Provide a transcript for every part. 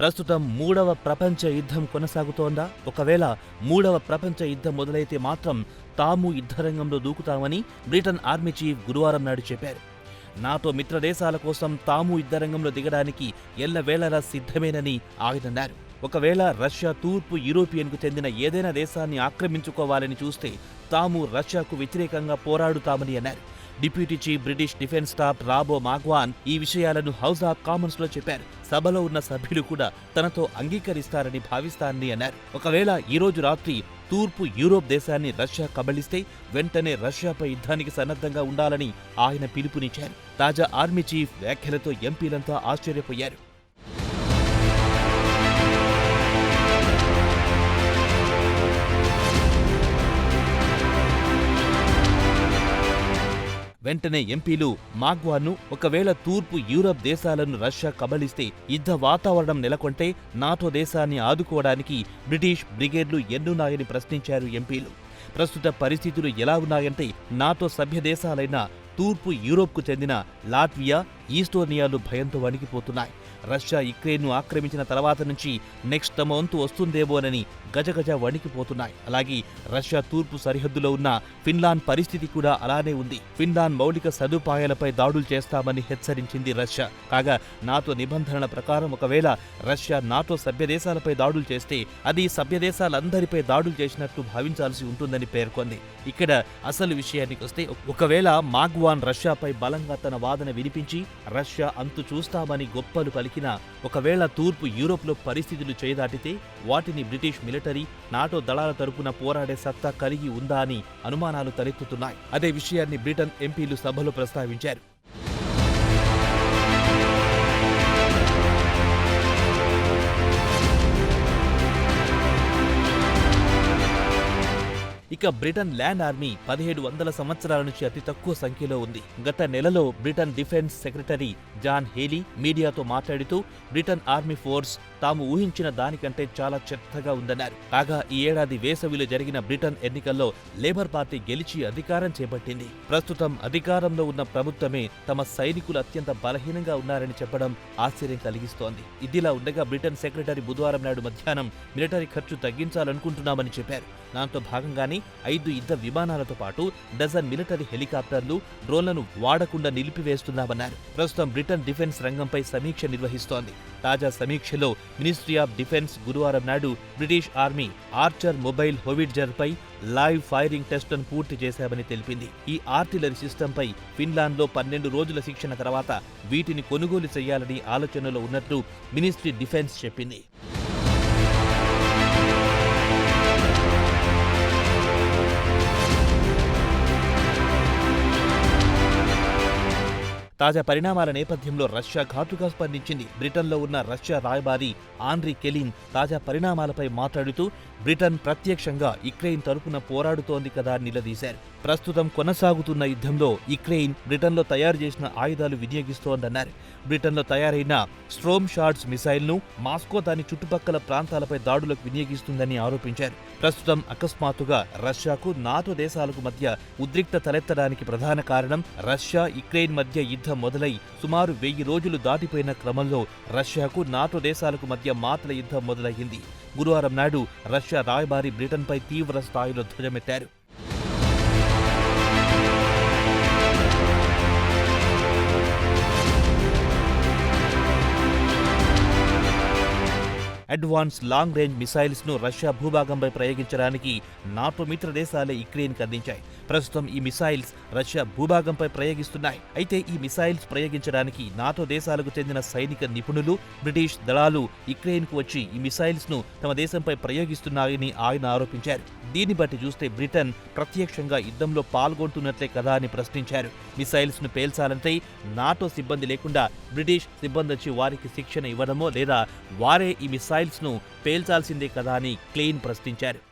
ప్రస్తుతం మూడవ ప్రపంచ యుద్ధం కొనసాగుతోందా? ఒకవేళ మూడవ ప్రపంచ యుద్ధం మొదలైతే మాత్రం తాము యుద్ధరంగంలో దూకుతామని బ్రిటన్ ఆర్మీ చీఫ్ గురువారం నాడు చెప్పారు. నాతో మిత్రదేశాల కోసం తాము యుద్ధరంగంలో దిగడానికి ఎల్లవేళలా సిద్ధమేనని ఆయనన్నారు ఒకవేళ రష్యా తూర్పు యూరోపియన్కు చెందిన ఏదైనా దేశాన్ని ఆక్రమించుకోవాలని చూస్తే తాము రష్యాకు వ్యతిరేకంగా పోరాడుతామని అన్నారు. Deputy chief British defence staff Rob Magowan ఈ విషయాలను హౌస్ ఆఫ్ కామన్స్లో చెప్పారు. సభలో ఉన్న సభ్యులు కూడా తనతో అంగీకరిస్తారని భావిస్తానని అన్నారు. ఒకవేళ ఈ రోజు రాత్రి తూర్పు యూరోప్ దేశాన్ని రష్యా కబళిస్తే వెంటనే రష్యాపై యుద్ధానికి సన్నద్ధంగా ఉండాలని ఆయన పిలుపునిచ్చారు. తాజా ఆర్మీ చీఫ్ వ్యాఖ్యలతో ఎంపీలంతా ఆశ్చర్యపోయారు. వెంటనే ఎంపీలు మాగ్వాను ఒకవేళ తూర్పు యూరప్ దేశాలను రష్యా కబలిస్తే యుద్ధ వాతావరణం నెలకొంటే నాటో దేశాన్ని ఆదుకోవడానికి బ్రిటిష్ బ్రిగేడ్లు ఎన్నున్నాయని ప్రశ్నించారు ఎంపీలు. ప్రస్తుత పరిస్థితులు ఎలా ఉన్నాయంటే నాటో సభ్య దేశాలైన తూర్పు యూరోప్కు చెందిన లాట్వియా ఈస్టోనియాలు భయంతో వణికిపోతున్నాయి. రష్యా యుక్రెయిన్ను ఆక్రమించిన తర్వాత నుంచి నెక్స్ట్ తమ వంతు వస్తుందేమోనని గజగజ వణికిపోతున్నాయి. అలాగే రష్యా తూర్పు సరిహద్దులో ఉన్న ఫిన్లాండ్ పరిస్థితి కూడా అలానే ఉంది. ఫిన్లాండ్ మౌలిక సదుపాయాలపై దాడులు చేస్తామని హెచ్చరించింది రష్యా. కాగా నాటో నిబంధనల ప్రకారం ఒకవేళ రష్యా నాటో సభ్యదేశాలపై దాడులు చేస్తే అది సభ్యదేశాలందరిపై దాడులు చేసినట్టు భావించాల్సి ఉంటుందని పేర్కొంది. ఇక్కడ అసలు విషయానికి వస్తే ఒకవేళ మాగ్వాన్ రష్యాపై బలంగా తన వాదన వినిపించి రష్యా అంతు చూస్తామని గొప్పలు పలికినా ఒకవేళ తూర్పు యూరోప్లో పరిస్థితులు చేయదాటితే వాటిని బ్రిటిష్ మిలిటరీ నాటో దళాల తరపున పోరాడే సత్తా కలిగి ఉందా అని అనుమానాలు తలెత్తుతున్నాయి. అదే విషయాన్ని బ్రిటన్ ఎంపీలు సభలో ప్రస్తావించారు. ఇక బ్రిటన్ ల్యాండ్ ఆర్మీ పదిహేడు వందల సంవత్సరాల నుంచి అతి తక్కువ సంఖ్యలో ఉంది. గత నెలలో Britain defence secretary John Healey మీడియాతో మాట్లాడుతూ బ్రిటన్ ఆర్మీ ఫోర్స్ తాము ఊహించిన దానికంటే చాలా చెత్తగా ఉందన్నారు. కాగా ఈ ఏడాది వేసవిలో జరిగిన బ్రిటన్ ఎన్నికల్లో లేబర్ పార్టీ గెలిచి అధికారం చేపట్టింది. ప్రస్తుతం అధికారంలో ఉన్న ప్రభుత్వమే తమ సైనికులు అత్యంత బలహీనంగా ఉన్నారని చెప్పడం ఆశ్చర్యం కలిగిస్తోంది. ఇదిలా ఉండగా బ్రిటన్ సెక్రటరీ బుధవారం నాడు మధ్యాహ్నం మిలిటరీ ఖర్చు తగ్గించాలనుకుంటున్నామని చెప్పారు. దాంతో భాగంగానే ఐదు యుద్ధ విమానాలతో పాటు డజన్ మిలిటరీ హెలికాప్టర్లు డ్రోన్లను వాడకుండా నిలిపివేస్తున్నామన్నారు. ప్రస్తుతం బ్రిటన్ డిఫెన్స్ రంగంపై సమీక్ష నిర్వహిస్తోంది. తాజా సమీక్షలో మినిస్ట్రీ ఆఫ్ డిఫెన్స్ గురువారం నాడు బ్రిటిష్ ఆర్మీ ఆర్చర్ మొబైల్ హోవిడ్జర్పై లైవ్ ఫైరింగ్ టెస్టును పూర్తి చేశామని తెలిపింది. ఈ ఆర్టిలరీ సిస్టంపై ఫిన్లాండ్లో పన్నెండు రోజుల శిక్షణ తర్వాత వీటిని కొనుగోలు చేయాలని ఆలోచనలో ఉన్నట్లు మినిస్ట్రీ డిఫెన్స్ చెప్పింది. తాజా పరిణామాల నేపథ్యంలో రష్యా ఘాటుగా స్పందించింది. బ్రిటన్లో ఉన్న రష్యా రాయబారి ఆండ్రీ కెలిన్ తాజా పరిణామాలపై మాట్లాడుతూ బ్రిటన్ ప్రత్యక్షంగా యుక్రెయిన్ తరపున పోరాడుతోంది కదా నిలదీశారు. ప్రస్తుతం కొనసాగుతున్న యుద్ధంలో యుక్రెయిన్ బ్రిటన్లో తయారు చేసిన ఆయుధాలు వినియోగిస్తోందన్నారు. బ్రిటన్లో తయారైన స్ట్రోమ్ షార్ట్స్ మిసైల్ను మాస్కో దాని చుట్టుపక్కల ప్రాంతాలపై దాడులకు వినియోగిస్తుందని ఆరోపించారు. ప్రస్తుతం అకస్మాత్తుగా రష్యాకు నాటో దేశాలకు మధ్య ఉద్రిక్త తలెత్తడానికి ప్రధాన కారణం రష్యా యుక్రెయిన్ మధ్య యుద్ధం మొదలై సుమారు వెయ్యి రోజులు దాటిపోయిన క్రమంలో రష్యాకు నాటో దేశాలకు మధ్య మాటల యుద్ధం మొదలయ్యింది. గురువారం నాడు రష్యా రాయబారి బ్రిటన్పై తీవ్ర స్థాయిలో ధ్వజమెత్తారు. అడ్వాన్స్ లాంగ్ రేంజ్ మిసైల్స్ను రష్యా భూభాగంపై ప్రయోగించడానికి నాటో మిత్ర దేశాలే యుక్రెయిన్కి అందించాయి. ప్రస్తుతం ఈ మిసైల్స్ రష్యా భూభాగంపై ప్రయోగిస్తున్నాయి. అయితే ఈ మిసైల్స్ ప్రయోగించడానికి నాటో దేశాలకు చెందిన సైనిక నిపుణులు బ్రిటిష్ దళాలు యుక్రెయిన్కు వచ్చి ఈ మిసైల్స్ను తమ దేశంపై ప్రయోగిస్తున్నాయని ఆయన ఆరోపించారు. దీన్ని బట్టి చూస్తే బ్రిటన్ ప్రత్యక్షంగా యుద్ధంలో పాల్గొంటున్నట్లే కదా అని ప్రశ్నించారు. మిసైల్స్ను పేల్చాలంటే నాటో సిబ్బంది లేకుండా బ్రిటిష్ సిబ్బంది వచ్చి వారికి శిక్షణ ఇవ్వడమో లేదా వారే ఈ మిసైల్స్ను పేల్చాల్సిందే కదా అని క్లెయిన్ ప్రశ్నించారు.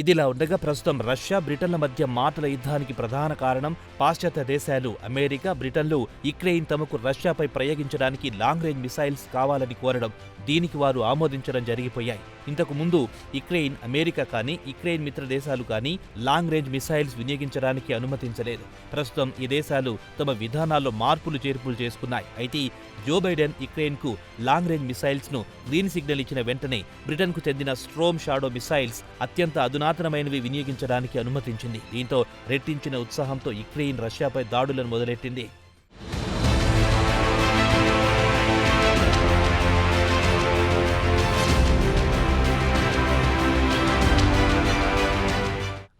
ఇదిలా ఉండగా ప్రస్తుతం రష్యా బ్రిటన్ల మధ్య మాటల యుద్ధానికి ప్రధాన కారణం పాశ్చాత్య దేశాలు అమెరికా బ్రిటన్లు యుక్రెయిన్ తమకు రష్యాపై ప్రయోగించడానికి లాంగ్ రేంజ్ మిసైల్స్ కావాలని కోరడం దీనికి వారు ఆమోదించడం జరిగిపోయాయి. ఇంతకు ముందు యుక్రెయిన్ అమెరికా కానీ యుక్రెయిన్ మిత్ర దేశాలు కానీ లాంగ్ రేంజ్ మిసైల్స్ వినియోగించడానికి అనుమతించలేదు. ప్రస్తుతం ఈ దేశాలు తమ విధానాల్లో మార్పులు చేర్పులు చేసుకున్నాయి. అయితే జో బైడెన్ యుక్రెయిన్కు లాంగ్ రేంజ్ మిసైల్స్ను గ్రీన్ సిగ్నల్ ఇచ్చిన వెంటనే బ్రిటన్కు చెందిన స్ట్రోమ్ షాడో మిసైల్స్ అత్యంత అధునాతనమైనవి వినియోగించడానికి అనుమతించింది. దీంతో రెట్టించిన ఉత్సాహంతో యుక్రెయిన్ రష్యాపై దాడులను మొదలెట్టింది.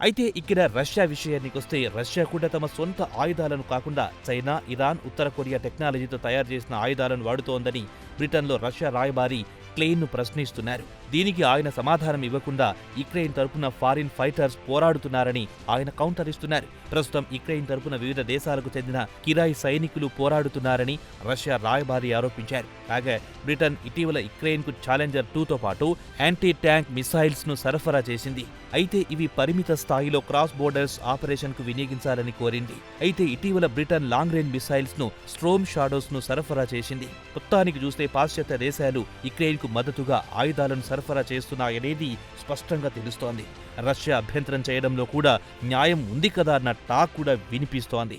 అయితే ఇక్కడ రష్యా విషయానికి వస్తే రష్యా కూడా తమ సొంత ఆయుధాలను కాకుండా చైనా ఇరాన్ ఉత్తర కొరియా టెక్నాలజీతో తయారు చేసిన ఆయుధాలను వాడుతోందని బ్రిటన్లో రష్యా రాయబారి క్లెయిన్ను ప్రశ్నిస్తున్నారు. దీనికి ఆయన సమాధానం ఇవ్వకుండా యుక్రెయిన్ తరపున ఫారిన్ ఫైటర్స్ పోరాడుతున్నారని ఆయన కౌంటర్ ఇస్తున్నారు. ప్రస్తుతం యుక్రెయిన్ తరపున వివిధ దేశాలకు చెందిన కిరాయి సైనికులు పోరాడుతున్నారని రష్యా రాయబారి ఆరోపించారు. కాగా బ్రిటన్ ఇటీవల యుక్రెయిన్కు ఛాలెంజర్ టూతో పాటు యాంటీ ట్యాంక్ మిసైల్స్ను సరఫరా చేసింది. అయితే ఇవి పరిమిత స్థాయిలో క్రాస్ బోర్డర్స్ ఆపరేషన్కు వినియోగించాలని కోరింది. అయితే ఇటీవల బ్రిటన్ లాంగ్ రేంజ్ మిసైల్స్ను స్ట్రోమ్ షాడోస్ను సరఫరా చేసింది. మొత్తానికి చూస్తే పాశ్చాత్య దేశాలు యుక్రెయిన్కు మద్దతుగా ఆయుధాలను సరఫరా చేస్తున్నాయనేది స్పష్టంగా తెలుస్తోంది. రష్యా అభ్యంతరం చేయడంలో కూడా న్యాయం ఉంది కదా అన్న టాక్ కూడా వినిపిస్తోంది.